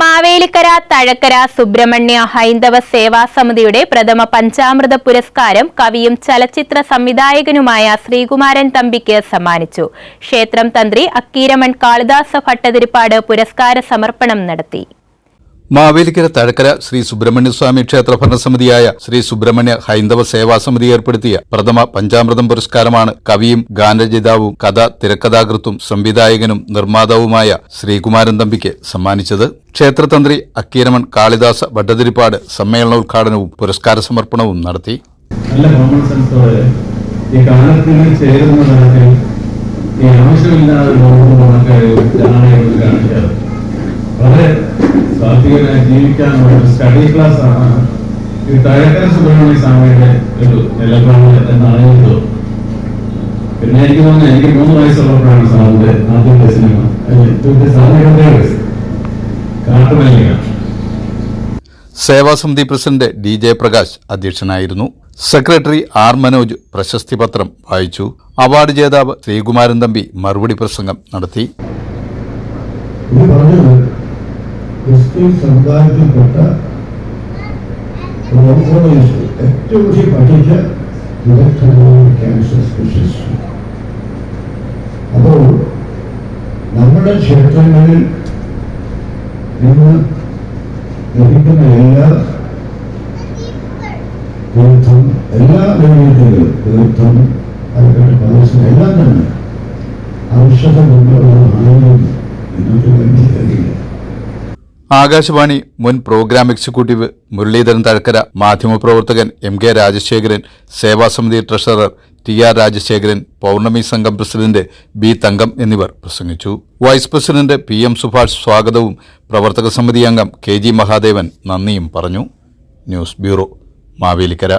മാവേലിക്കര തഴക്കര സുബ്രഹ്മണ്യ ഹൈന്ദവ സേവാ സമിതിയുടെ പ്രഥമ പഞ്ചാമൃത പുരസ്കാരം കവിയും ചലച്ചിത്ര സംവിധായകനുമായ ശ്രീകുമാരൻ തമ്പിക്ക് സമ്മാനിച്ചു. ക്ഷേത്രം തന്ത്രി അക്കീരമൺ കാളിദാസ ഭട്ടതിരിപ്പാട് പുരസ്കാര സമർപ്പണം നടത്തി. മാവേലിക്കര തഴക്കര ശ്രീ സുബ്രഹ്മണ്യസ്വാമി ക്ഷേത്ര ഭരണസമിതിയായ ശ്രീ സുബ്രഹ്മണ്യ ഹൈന്ദവ സേവാ സമിതി ഏർപ്പെടുത്തിയ പ്രഥമ പഞ്ചാമൃതം പുരസ്കാരമാണ് കവിയും ഗാനരചിതാവും കഥ തിരക്കഥാകൃത്തും സംവിധായകനും നിർമ്മാതാവുമായ ശ്രീകുമാരൻ തമ്പിക്ക് സമ്മാനിച്ചത്. ക്ഷേത്രതന്ത്രി അക്കീരമൺ കാളിദാസ ഭട്ടതിരിപ്പാട് സമ്മേളന ഉദ്ഘാടനവും പുരസ്കാര സമർപ്പണവും നടത്തി. നല്ല ഈ ഈ ആവശ്യമില്ലാതെ വളരെ സാത്വികനായി ജീവിക്കാനുള്ള ഒരു സ്റ്റഡി ക്ലാസ് ആണ്. ഈ ഡയറക്ടർ സുബ്രഹ്മണ്യ സ്വാമിയുടെ ഒരു നിലപാട് എന്നാണ് തോന്നുന്നത് പിന്നെ എനിക്ക് തോന്നുന്നു എനിക്ക് മൂന്ന് വയസ്സുള്ളപ്പോഴാണ് സാറിന്റെ ആദ്യത്തെ സിനിമ അല്ലെ? സാറിന്റെ വയസ്സ് കാട്ടുമല്ലിക. സേവാസമിതി പ്രസിഡന്റ് ഡി ജയപ്രകാശ് അധ്യക്ഷനായിരുന്നു. സെക്രട്ടറി ആർ മനോജ് പ്രശസ്തി പത്രം വായിച്ചു. അവാർഡ് ജേതാവ് ശ്രീകുമാരൻ തമ്പി മറുപടി പ്രസംഗം നടത്തി. ഇത് ക്രിസ്ത്യൻ സമുദായത്തിൽപ്പെട്ട ഓർത്തഡോക്സ് ഏറ്റവും കൂടി പഠിച്ച വിദഗ്ധമായ ക്യാൻസർ സ്പെഷ്യലിസ്റ്റ് അപ്പോൾ നമ്മുടെ ക്ഷേത്രങ്ങളിൽ ഇന്ന് ലഭിക്കുന്ന എല്ലാ തീർത്ഥം എല്ലാ നൈവേദ്യങ്ങളും തീർത്ഥം അതുപോലെ എല്ലാം തന്നെ ഔഷധ ആണെന്നും ആകാശവാണി മുൻ പ്രോഗ്രാം എക്സിക്യൂട്ടീവ് മുരളീധരൻ തഴക്കര മാധ്യമപ്രവർത്തകൻ M K Rajasekharan സേവാസമിതി treasurer T R Rajasekharan Pournami സംഘം പ്രസിഡന്റ് ബി തങ്കം എന്നിവർ പ്രസംഗിച്ചു. Vice president P M Subhash സ്വാഗതവും പ്രവർത്തക സമിതി അംഗം കെ ജി മഹാദേവൻ നന്ദിയും പറഞ്ഞു. News bureau Mavelikkara.